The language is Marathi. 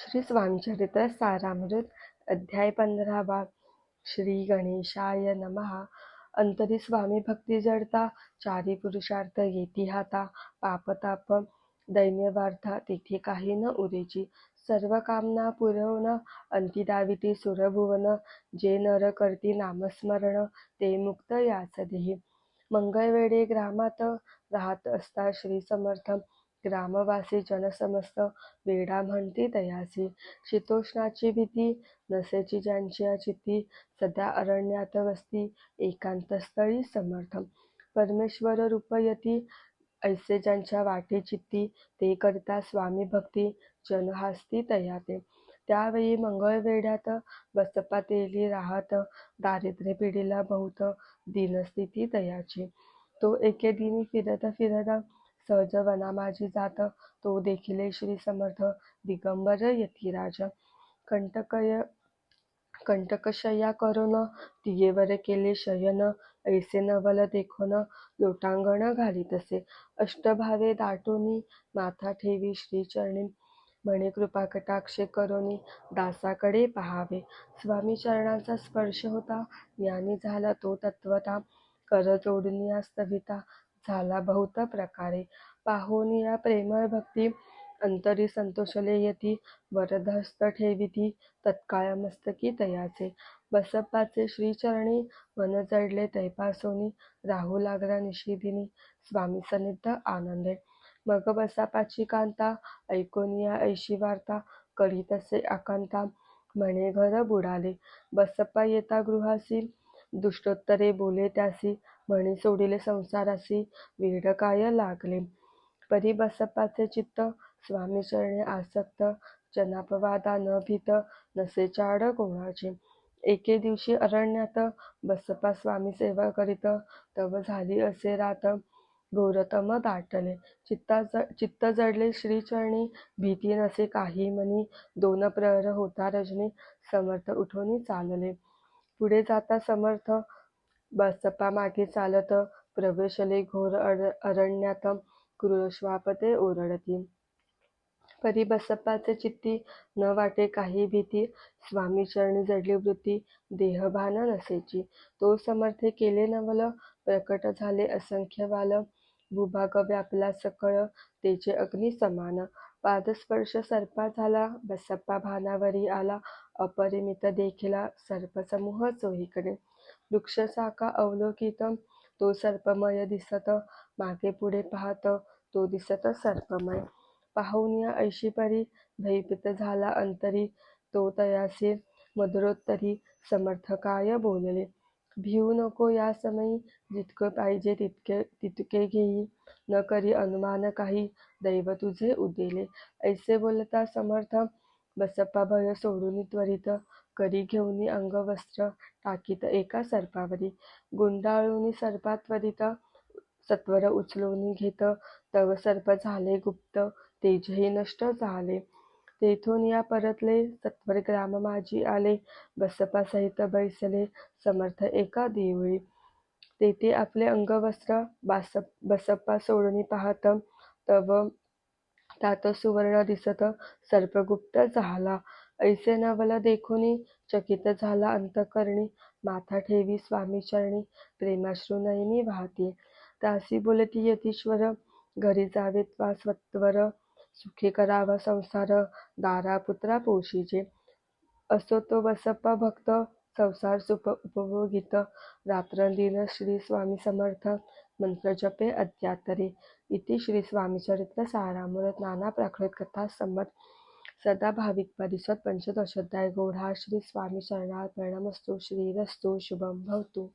श्री स्वामीचरित्र सारामृत अध्याय पंधरावा श्री गणेशाय नमहा अंतरी स्वामी भक्ती जडता चारी पुरुषार्थ येती हाता. पापताप दैन्यवार्था तिथे काही न उरेची. सर्व कामना पुरवण अंती दाविती सुरभुवन. जे नर करती नामस्मरण ते मुक्त याच देही मंगळवेळे ग्रामात राहत असता श्री समर्थ. ग्रामवासी जनसमस्त वेडा म्हणती तयासी शीतोष्णाची भीती नसेची ज्यांच्या चित्ती सध्या अरण्यात वसती एकांतस्थळी समर्थ. परमेश्वर रूपयती ऐसे ज्यांच्या वाटे चित्ती ते करता स्वामी भक्ती जनहास्ती तयाते. त्यावेळी मंगळवेढ्यात बसप्पा तेली राहत दारिद्र्य पिढीला बहुत दिनस्थिती तयाची तो एके दिनी फिरत फिरत सहज वनामाजी जात तो देखिले श्री समर्थ दिगंबर यतिराज कंटकशय्या करून तियेवर केले शयन ऐसे नवल देखोन लोटांगण घालीतसे अष्टभावे दाटोनी माथा ठेवी श्रीचरणी म्हणे कृपाकटाक्ष करोनी दासाकडे पहावे. स्वामी चरणांचा स्पर्श होता ज्ञानी झाला तो तत्वता. कर जोडुनिया स्तविता झाला. बहुत प्रकारे पाहोनिया प्रेमळ भक्ती अंतरी संतोषले यती. वरदहस्त ठेविती तत्काळ मस्तकी तयाचे. बसप्पाचे श्रीचरणी मन चढले तैपासोनी राहू लागला निशिदिनी स्वामी सन्निध आनंदे. मग बसापाची कांता ऐकोनिया ऐशी वार्ता करीतसे आकांता म्हणे घर बुडाले. बसप्पा येता गृहासी दुष्टोत्तरे बोले त्यासी म्हणे सोडिले संसारासी वेड काय लागले? परी बसप्पाचे चित्त स्वामीचरणी आसक्त जनापवादा न भीत नसे चाड कोणाचे? एके दिवशी अरण्यात बसप्पा स्वामी सेवा करीत तव झाली असे रात. गौरतम दाटले. चित्त जडले श्रीचरणी भीती नसे काही मनी दोन प्रहर होता रजनी समर्थ उठोनी चालले. पुढे जाता समर्थ बसप्पा मागे चालत प्रवेशले घोर अरण्यात कृष्वापते ते ओरडती. परी बसप्पाचे चित्ती न वाटे काही भीती स्वामीचरणी जडली वृत्ती देहभान नसेची तो समर्थ केले नवल प्रकट झाले असंख्य वाल भूभाग व्यापला सकळ तेचे अग्नी समान. पादस्पर्श सर्पा झाला बसप्पा भानावरी आला अपरिमित देखिला सर्पसमूह चोहीकडे. वृक्षशाखा अवलोकित तो सर्पमय दिसत मागे पुढे पाहत तो दिसत सर्पमय. पाहुनिया ऐशी परी भयभीत झाला अंतरी तो तयासे मधुरोत्तरी समर्थ काय बोलले भिवू नको या समयी जितके पाहिजे तितके तितके घेई. न करी अनुमान काही दैव तुझे उदेले. ऐसे बोलता समर्थ बसप्पा भय सोडून त्वरित करी घेऊन अंगवस्त्र टाकीत एका सर्पावरी. गुंडाळूनी सर्पा त्वरित सत्वर उचलून घेत तव सर्प झाले गुप्त तेजही नष्ट झाले. तेथून या परतले सत्वर ग्राम माझी आले बसप्पा सहित बैसले समर्थ एका देवळी. तेथे आपले अंगवस्त्र बसप्पा सोडून पाहत तव तात सुवर्ण दिसत सर्पगुप्त झाला. ऐसे नवल देखुनी चकित झाला अंतकरणी. माथा ठेवी स्वामीचरणी प्रेमाश्रू नयनी वाहती. दासी बोलती यतीश्वर घरी जावे त्वा स्वत्वर. सुखी करावा संसार दारा पुत्रा पोशीचे असो तो बसप्पा भक्त संसार सुप उपभोगित. रात्रंदिन श्री स्वामी समर्थ. मंत्रजपे अद्यातरे इति श्री स्वामीचरित्र सारामृत. नाना प्राकृत कथा संमत सदा भाविक परिषद पंचदशोध्याय. गौढा श्री स्वामी चरणार्पणमस्तु. श्रीरस्तु. शुभम भवतु.